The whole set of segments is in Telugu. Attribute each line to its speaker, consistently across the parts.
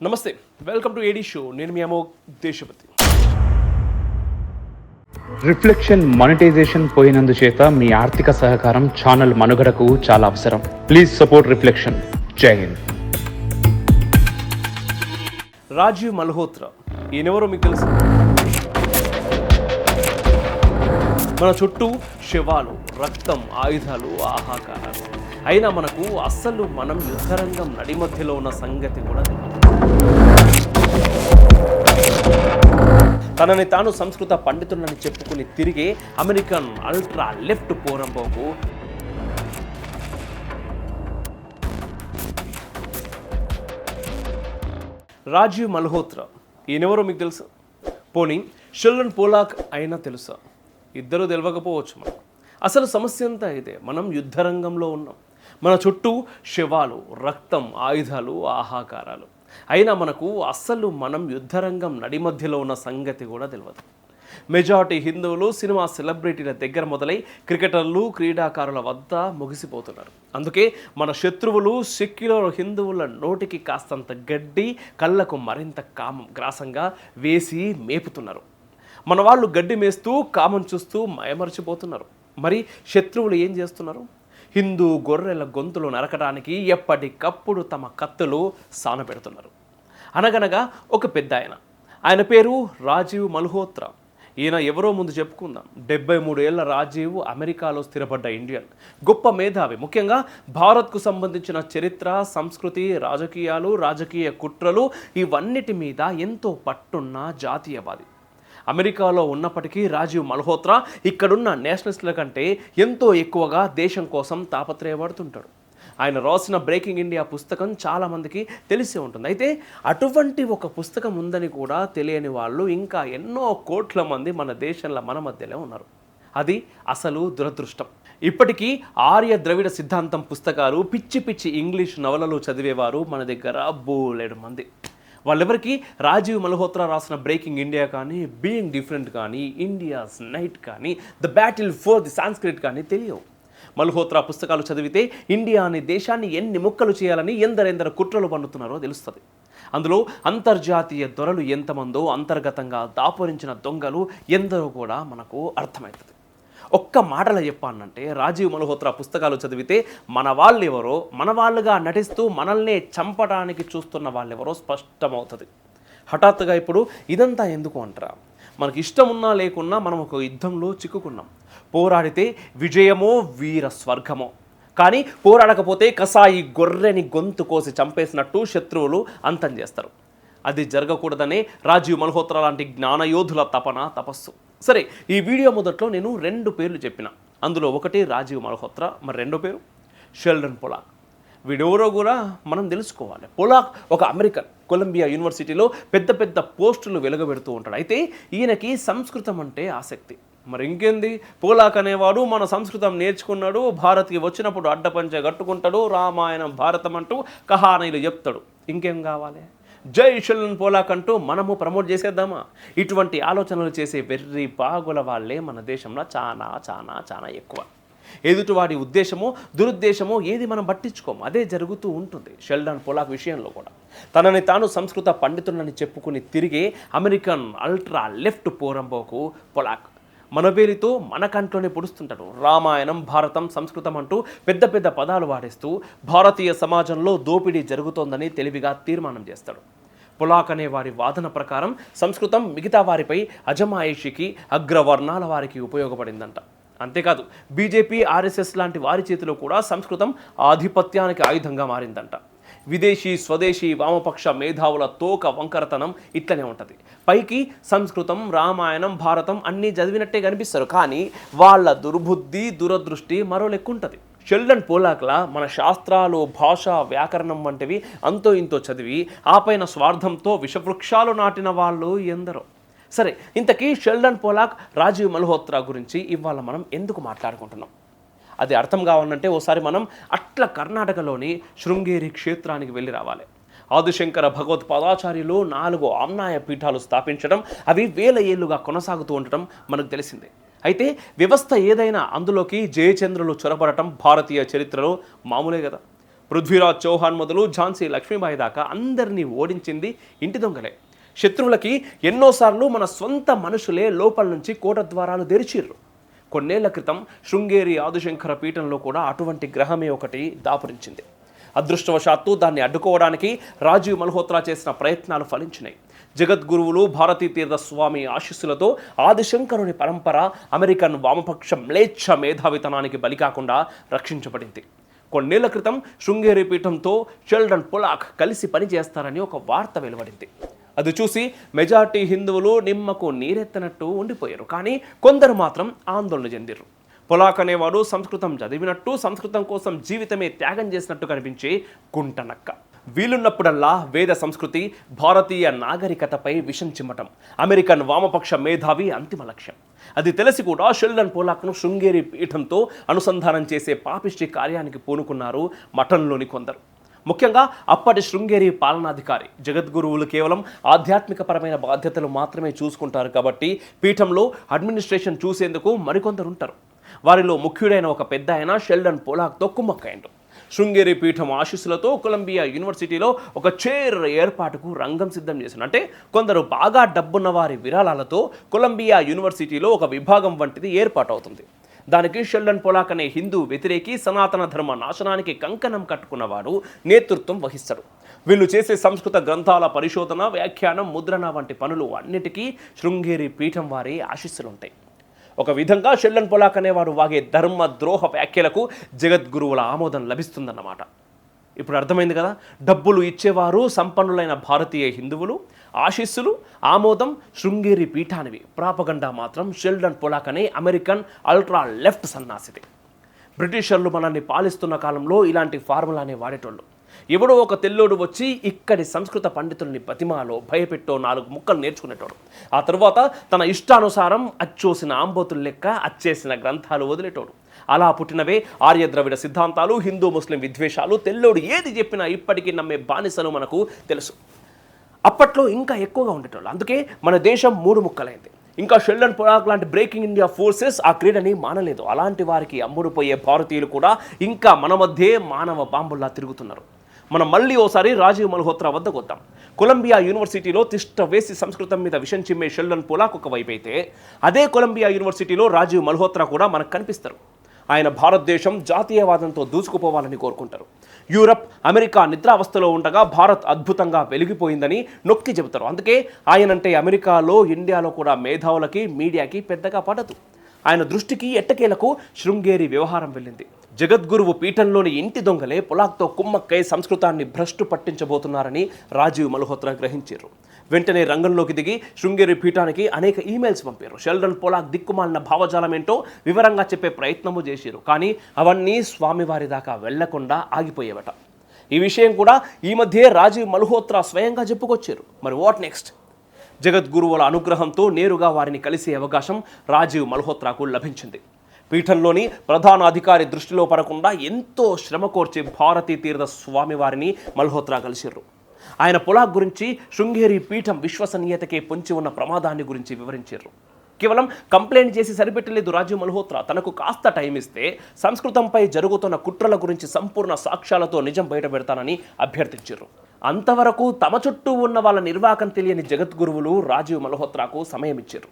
Speaker 1: నమస్తే వెల్కమ్ టు ఏడీ షో నేను మీ అమో దేశపతి.
Speaker 2: రిఫ్లెక్షన్ మానిటైజేషన్ పోయినందుచేత మీ ఆర్థిక సహకారం ఛానల్ మనుగడకు చాలా అవసరం. ప్లీజ్ సపోర్ట్ రిఫ్లెక్షన్ జై హింద్
Speaker 1: రాజీవ్ మల్హోత్రా. ఈయనెవరో మీకు తెలుసు? మన చుట్టూ శవాలు రక్తం ఆయుధాలు ఆహాకారాలు అయినా మనకు అస్సలు మనం యుద్ధరంగం నడిమధ్యలో ఉన్న సంగతి కూడా తెలియదు తనని తాను సంస్కృత పండితులని చెప్పుకుని తిరిగే అమెరికన్ అల్ట్రా లెఫ్ట్ పోరంబోకు రాజీవ్ మల్హోత్రా ఈయనెవరో మీకు తెలుసు? పోనీ షెల్డన్ పోలాక్ అయినా తెలుసా? ఇద్దరు తెలియకపోవచ్చు మనం. అసలు సమస్య అంతా ఇదే మనం యుద్ధరంగంలో ఉన్నాం. మన చుట్టూ శవాలు రక్తం ఆయుధాలు ఆహాకారాలు. అయినా మనకు అస్సలు మనం యుద్ధరంగం నడిమధ్యలో ఉన్న సంగతి కూడా తెలియదు మెజారిటీ హిందువులు సినిమా సెలబ్రిటీల దగ్గర మొదలై క్రికెటర్లు క్రీడాకారుల వద్ద ముగిసిపోతున్నారు. అందుకే మన శత్రువులు సెక్యులర్ హిందువుల నోటికి కాస్తంత గడ్డి కళ్ళకు మరింత కామం గ్రాసంగా వేసి మేపుతున్నారు. మన వాళ్ళు గడ్డి మేస్తూ కామం చూస్తూ మయమర్చిపోతున్నారు. మరి శత్రువులు ఏం చేస్తున్నారు? హిందూ గొర్రెల గొంతులు నరకడానికి ఎప్పటికప్పుడు తమ కత్తులు సానపెడుతున్నారు అనగనగా ఒక పెద్ద ఆయన ఆయన పేరు రాజీవ్ మల్హోత్రా. ఈయన ఎవరో ముందు చెప్పుకుందాం. డెబ్బై మూడు ఏళ్ళ రాజీవ్ అమెరికాలో స్థిరపడ్డ ఇండియన్. గొప్ప మేధావి. ముఖ్యంగా భారత్కు సంబంధించిన చరిత్ర సంస్కృతి రాజకీయాలు రాజకీయ కుట్రలు ఇవన్నిటి మీద ఎంతో పట్టున్న జాతీయవాది. అమెరికాలో ఉన్నప్పటికీ రాజీవ్ మల్హోత్రా ఇక్కడున్న నేషనలిస్టుల కంటే ఎంతో ఎక్కువగా దేశం కోసం తాపత్రయపడుతుంటాడు. ఆయన రాసిన బ్రేకింగ్ ఇండియా పుస్తకం చాలామందికి తెలిసి ఉంటుంది. అయితే అటువంటి ఒక పుస్తకం ఉందని కూడా తెలియని వాళ్ళు ఇంకా ఎన్నో కోట్ల మంది మన దేశంలో మన మధ్యలో ఉన్నారు. అది అసలు దురదృష్టం. ఇప్పటికీ ఆర్య ద్రవిడ సిద్ధాంతం పుస్తకాలు పిచ్చి పిచ్చి ఇంగ్లీష్ నవలలు చదివేవారు మన దగ్గర బోలేడు మంది. వాళ్ళెవరికి? రాజీవ్ మల్హోత్రా రాసిన బ్రేకింగ్ ఇండియా కానీ బీయింగ్ డిఫరెంట్ కానీ ఇండియాస్ నైట్ కానీ the battle for the Sanskrit కానీ తెలియవు. మల్హోత్రా పుస్తకాలు చదివితే ఇండియా అనే దేశాన్ని ఎన్ని ముక్కలు చేయాలని ఎందరెందరు కుట్రలు పన్నుతున్నారో తెలుస్తుంది. అందులో అంతర్జాతీయ దొరలు ఎంతమందో అంతర్గతంగా దాపురించిన దొంగలు ఎందరో కూడా మనకు అర్థమవుతుంది. ఒక్క మాటలో చెప్పానంటే రాజీవ్ మల్హోత్రా పుస్తకాలు చదివితే మన వాళ్ళు ఎవరో మన వాళ్ళుగా నటిస్తూ మనల్నే చంపడానికి చూస్తున్న వాళ్ళు ఎవరో స్పష్టమవుతుంది. హఠాత్తుగా ఇప్పుడు ఇదంతా ఎందుకు అంటారా? మనకి ఇష్టం ఉన్నా లేకున్నా మనం ఒక యుద్ధంలో చిక్కుకున్నాం. పోరాడితే విజయమో వీర స్వర్గమో. కానీ పోరాడకపోతే కసాయి గొర్రెని గొంతు కోసి చంపేసినట్టు శత్రువులు అంతం చేస్తారు. అది జరగకూడదనే రాజీవ్ మల్హోత్రా లాంటి జ్ఞానయోధుల తపన తపస్సు. సరే ఈ వీడియో మొదట్లో నేను రెండు పేర్లు చెప్పిన. అందులో ఒకటి రాజీవ్ మల్హోత్రా మరి రెండో పేరు షెల్డన్ పొలాక్. వీడెవరో కూడా మనం తెలుసుకోవాలి. పొలాక్ ఒక అమెరికన్ కొలంబియా యూనివర్సిటీలో పెద్ద పెద్ద పోస్టులు వెలుగబెడుతూ ఉంటాడు. అయితే ఈయనకి సంస్కృతం అంటే ఆసక్తి. మరి ఇంకేంది? పోలాక్ అనేవాడు మన సంస్కృతం నేర్చుకున్నాడు భారత్కి వచ్చినప్పుడు అడ్డపంచ కట్టుకుంటాడు రామాయణం భారతం అంటూ కహానీలు చెప్తాడు. ఇంకేం కావాలి? జై షెల్లన్ పోలాక్ అంటూ మనము ప్రమోట్ చేసేద్దామా? ఇటువంటి ఆలోచనలు చేసే వెర్రి బాగుల వాళ్ళే మన దేశంలో చాలా చాలా చాలా ఎక్కువ. ఎదుటివాడి ఉద్దేశమో దురుద్దేశమో ఏది మనం పట్టించుకోము. అదే జరుగుతూ ఉంటుంది షెల్డన్ పొలాక్ విషయంలో కూడా. తనని తాను సంస్కృత పండితుడని చెప్పుకుని తిరిగే అమెరికన్ అల్ట్రా లెఫ్ట్ పోరంబోకు పొలాక్. మనవేలితో మన కంట్లోనే పొడుస్తుంటాడు. రామాయణం భారతం సంస్కృతం అంటూ పెద్ద పెద్ద పదాలు వాడేస్తూ భారతీయ సమాజంలో దోపిడీ జరుగుతోందని తెలివిగా తీర్మానం చేస్తాడు. పులాక్ అనే వారి వాదన ప్రకారం సంస్కృతం మిగతా వారిపై అజమాయిషికి అగ్రవర్ణాల వారికి ఉపయోగపడిందంట. అంతేకాదు బీజేపీ ఆర్ఎస్ఎస్ లాంటి వారి చేతిలో కూడా సంస్కృతం ఆధిపత్యానికి ఆయుధంగా మారిందంట. విదేశీ స్వదేశీ వామపక్ష మేధావుల తోక వంకరతనం ఇట్లనే ఉంటుంది. పైకి సంస్కృతం రామాయణం భారతం అన్నీ చదివినట్టే కనిపిస్తారు. కానీ వాళ్ళ దుర్బుద్ధి దురదృష్టి మరో లెక్కుంటుంది షెల్డన్ పోలాక్లా మన శాస్త్రాలు భాష వ్యాకరణం వంటివి అంతో ఇంతో చదివి ఆపైన స్వార్థంతో విషవృక్షాలు నాటిన వాళ్ళు ఎందరో. సరే ఇంతకీ షెల్డన్ పోలాక్ రాజీవ్ మల్హోత్రా గురించి ఇవాళ మనం ఎందుకు మాట్లాడుకుంటున్నాం? అది అర్థం కావాలంటే ఓసారి మనం అట్ల కర్ణాటకలోని శృంగేరి క్షేత్రానికి వెళ్ళి రావాలి. ఆదిశంకర భగవత్పాదాచార్యులు నాలుగు ఆమ్నాయ పీఠాలు స్థాపించడం అవి వేల ఏళ్ళుగా కొనసాగుతూ ఉండటం మనకు తెలిసిందే. అయితే వ్యవస్థ ఏదైనా అందులోకి జయచంద్రులు చొరబడటం భారతీయ చరిత్రలో మామూలే కదా. పృథ్వీరాజ్ చౌహాన్ మొదలు ఝాన్సీ లక్ష్మీబాయి దాకా అందరినీ ఓడించింది ఇంటి దొంగలే. శత్రువులకి ఎన్నోసార్లు మన సొంత మనుషులే లోపల నుంచి కోట ద్వారాలు తెరిచిర్రు. కొన్నేళ్ళ క్రితం శృంగేరి ఆదిశంకర పీఠంలో కూడా అటువంటి గ్రహమే ఒకటి దాపురించింది. అదృష్టవశాత్తు దాన్ని అడ్డుకోవడానికి రాజీవ్ మల్హోత్రా చేసిన ప్రయత్నాలు ఫలించినాయి. జగద్గురువులు భారతీతీర్థ స్వామి ఆశీస్సులతో ఆదిశంకరుని పరంపర అమెరికన్ వామపక్ష మ్లేచ్ఛ మేధావితనానికి బలి కాకుండా రక్షించబడింది. కొన్నేళ్ళ క్రితం శృంగేరి పీఠంతో షెల్డన్ పొలాక్ కలిసి పనిచేస్తారని ఒక వార్త వెలువడింది. అది చూసి మెజార్టీ హిందువులు నిమ్మకు నీరెత్తనట్టు ఉండిపోయారు. కానీ కొందరు మాత్రం ఆందోళన చెందిరు పొలాక్ అనేవాడు సంస్కృతం చదివినట్టు సంస్కృతం కోసం జీవితమే త్యాగం చేసినట్టు కనిపించే గుంటనక్క వీలున్నప్పుడల్లా వేద సంస్కృతి భారతీయ నాగరికతపై విషం చిమ్మటం అమెరికన్ వామపక్ష మేధావి అంతిమ లక్ష్యం. అది తెలిసి కూడా షెల్డన్ పోలాక్ను శృంగేరి పీఠంతో అనుసంధానం చేసే పాపిష్టి కార్యానికి పూనుకున్నారు మఠంలోని కొందరు. ముఖ్యంగా అప్పటి శృంగేరి పాలనాధికారి. జగద్గురువులు కేవలం ఆధ్యాత్మికపరమైన బాధ్యతలు మాత్రమే చూసుకుంటారు కాబట్టి పీఠంలో అడ్మినిస్ట్రేషన్ చూసేందుకు మరికొందరు ఉంటారు వారిలో ముఖ్యుడైన ఒక పెద్ద ఆయన షెల్డన్ పోలాక్తో కుమ్మక్కైండు శృంగేరి పీఠం ఆశీస్సులతో కొలంబియా యూనివర్సిటీలో ఒక చైర్ ఏర్పాటుకు రంగం సిద్ధం చేసిన అంటే కొందరు బాగా డబ్బున్న వారి విరాళాలతో కొలంబియా యూనివర్సిటీలో ఒక విభాగం వంటిది ఏర్పాటు అవుతుంది దానికి షెల్డన్ పొలాక్ అనే హిందూ వ్యతిరేకి సనాతన ధర్మ నాశనానికి కంకణం కట్టుకున్నవాడు నేతృత్వం వహిస్తారు. వీళ్ళు చేసే సంస్కృత గ్రంథాల పరిశోధన వ్యాఖ్యానం ముద్రణ వంటి పనులు అన్నిటికీ శృంగేరి పీఠం వారి ఆశీస్సులుంటాయి. ఒక విధంగా షెల్లన్ పొలాక్ అనేవారు వాగే ధర్మ ద్రోహ వ్యాఖ్యలకు జగద్గురువుల ఆమోదం లభిస్తుందన్నమాట. ఇప్పుడు అర్థమైంది కదా? డబ్బులు ఇచ్చేవారు సంపన్నులైన భారతీయ హిందువులు ఆశీస్సులు ఆమోదం శృంగేరి పీఠానివి. ప్రాపగండా మాత్రం షెల్డన్ పొలాక్ అనే అమెరికన్ అల్ట్రా లెఫ్ట్ సన్నాసిది. బ్రిటిషర్లు మనల్ని పాలిస్తున్న కాలంలో ఇలాంటి ఫార్ములానే వాడేటోళ్ళు. ఎవడో ఒక తెల్లోడు వచ్చి ఇక్కడి సంస్కృత పండితుల్ని బతిమాలో భయపెట్టో నాలుగు ముక్కలు నేర్చుకునేటోడు. ఆ తర్వాత తన ఇష్టానుసారం అచ్చోసిన ఆంబోతులు లెక్క అచ్చేసిన గ్రంథాలు వదిలేటోడు. అలా పుట్టినవే ఆర్యద్రవిడ సిద్ధాంతాలు హిందూ ముస్లిం విద్వేషాలు తెల్లోడు ఏది చెప్పినా ఇప్పటికీ నమ్మే బానిసలు మనకు తెలుసు. అప్పట్లో ఇంకా ఎక్కువగా ఉండేటోళ్ళు. అందుకే మన దేశం మూడు ముక్కలైంది. ఇంకా షెల్డన్ పొరాక్ లాంటి బ్రేకింగ్ ఇండియా ఫోర్సెస్ ఆ క్రీడని మానలేదు. అలాంటి వారికి అమ్ముడుపోయే భారతీయులు కూడా ఇంకా మన మధ్యే మానవ బాంబుల్లా తిరుగుతున్నారు. మనం మళ్ళీ ఓసారి రాజీవ్ మల్హోత్రా వద్దకు వద్దాం. కొలంబియా యూనివర్సిటీలో తిష్ట వేసి సంస్కృతం మీద విషం చిమ్మే షెల్డన్ పొలాక్ ఒకవైపు అయితే అదే కొలంబియా యూనివర్సిటీలో రాజీవ్ మల్హోత్రా కూడా మనకు కనిపిస్తారు. ఆయన భారతదేశం జాతీయవాదంతో దూసుకుపోవాలని కోరుకుంటారు. యూరప్ అమెరికా నిద్రావస్థలో ఉండగా భారత్ అద్భుతంగా వెలిగిపోయిందని నొక్కి చెబుతారు. అందుకే ఆయనంటే అమెరికాలో ఇండియాలో కూడా మేధావులకి మీడియాకి పెద్దగా పడదు. ఆయన దృష్టికి ఎట్టకేలకు శృంగేరి వ్యవహారం వెళ్ళింది. జగద్గురువు పీఠంలోని ఇంటి దొంగలే పొలాక్తో కుమ్మక్కై సంస్కృతాన్ని భ్రష్టు పట్టించబోతున్నారని రాజీవ్ మల్హోత్రా గ్రహించారు. వెంటనే రంగంలోకి దిగి శృంగేరి పీఠానికి అనేక ఈమెయిల్స్ పంపారు. షెల్డన్ పోలాక్ దిక్కుమాలిన భావజాలం ఏంటో వివరంగా చెప్పే ప్రయత్నము చేశారు కానీ అవన్నీ స్వామివారి దాకా వెళ్ళకుండా ఆగిపోయేవట. ఈ విషయం కూడా ఈ మధ్యే రాజీవ్ మల్హోత్రా స్వయంగా చెప్పుకొచ్చారు. మరి వాట్ నెక్స్ట్ జగద్గురువుల అనుగ్రహంతో నేరుగా వారిని కలిసే అవకాశం రాజీవ్ మల్హోత్రాకు లభించింది. పీఠంలోని ప్రధాన అధికారి దృష్టిలో పడకుండా ఎంతో శ్రమ కోర్చి భారతీ తీర్థ స్వామివారిని మల్హోత్రా కలిసిర్రు. ఆయన పొలాక్ గురించి శృంగేరి పీఠం విశ్వసనీయతకే పొంచి ఉన్న ప్రమాదాన్ని గురించి వివరించారు. కేవలం కంప్లైంట్ చేసి సరిపెట్టలేదు రాజీవ్ మల్హోత్రా. తనకు కాస్త టైం ఇస్తే సంస్కృతంపై జరుగుతున్న కుట్రల గురించి సంపూర్ణ సాక్ష్యాలతో నిజం బయటపెడతానని అభ్యర్థించారు. అంతవరకు తమ చుట్టూ ఉన్న వాళ్ళ నిర్వాకం తెలియని జగద్గురువులు రాజీవ్ మల్హోత్రాకు సమయం ఇచ్చారు.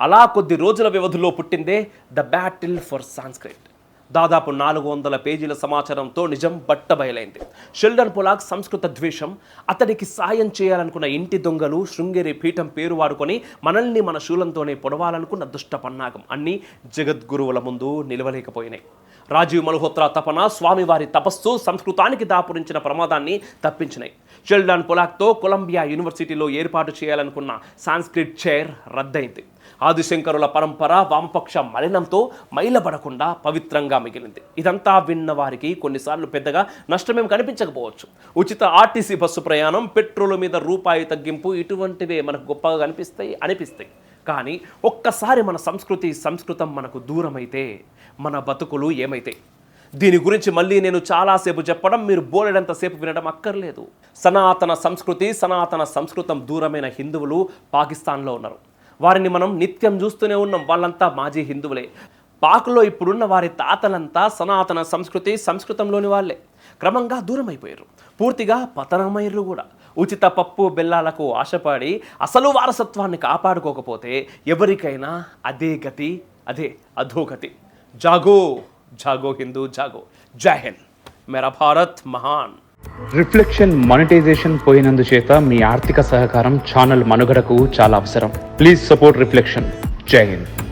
Speaker 1: అలా కొద్ది రోజుల వ్యవధిలో పుట్టిందే ద బ్యాటిల్ ఫర్ సాంస్క్రిట్. దాదాపు నాలుగు వందల పేజీల సమాచారంతో నిజం బట్టబయలైంది. షెల్డన్ పొలాక్ సంస్కృత ద్వేషం అతడికి సాయం చేయాలనుకున్న ఇంటి దొంగలు శృంగేరి పీఠం పేరు వాడుకొని మనల్ని మన శూలంతోనే పొడవాలనుకున్న దుష్ట పన్నాగం అన్నీ జగద్గురువుల ముందు నిలవలేకపోయినాయి. రాజీవ్ మల్హోత్రా తపన స్వామివారి తపస్సు సంస్కృతానికి దాపురించిన ప్రమాదాన్ని తప్పించినాయి. షెల్డాన్ పొలాక్తో కొలంబియా యూనివర్సిటీలో ఏర్పాటు చేయాలనుకున్న సాంస్క్రిట్ చైర్ రద్దయింది. ఆదిశంకరుల పరంపర వామపక్ష మలినంతో మైలబడకుండా పవిత్రంగా మిగిలింది. ఇదంతా విన్న వారికి కొన్నిసార్లు పెద్దగా నష్టమేం కనిపించకపోవచ్చు. ఉచిత ఆర్టీసీ బస్సు ప్రయాణం పెట్రోల్ మీద రూపాయి తగ్గింపు ఇటువంటివే మనకు గొప్పగా కనిపిస్తాయి అనిపిస్తాయి. కానీ ఒక్కసారి మన సంస్కృతి సంస్కృతం మనకు దూరమైతే మన బతుకులు ఏమైతాయి? దీని గురించి మళ్ళీ నేను చాలాసేపు చెప్పడం మీరు బోలెడంతసేపు వినడం అక్కర్లేదు. సనాతన సంస్కృతి సనాతన సంస్కృతం దూరమైన హిందువులు పాకిస్తాన్లో ఉన్నారు. వారిని మనం నిత్యం చూస్తూనే ఉన్నాం వాళ్ళంతా మాజీ హిందువులే. పాక్లో ఇప్పుడున్న వారి తాతలంతా సనాతన సంస్కృతి సంస్కృతంలోని వాళ్ళే. క్రమంగా దూరం అయిపోయారు పూర్తిగా పతనమయ్యారు కూడా. ఉచిత పప్పు బెల్లాలకు ఆశపడి అసలు వారసత్వాన్ని కాపాడుకోకపోతే ఎవరికైనా అదే గతి అదే అధోగతి. జాగో! జాగో హిందూ జాగో జై హింద్ మేరా భారత్ మహాన్
Speaker 2: రిఫ్లెక్షన్ మానిటైజేషన్ పోయినందుచేత మీ ఆర్థిక సహకారం ఛానల్ మనుగడకు చాలా అవసరం. ప్లీజ్ సపోర్ట్ రిఫ్లెక్షన్ జై హింద్.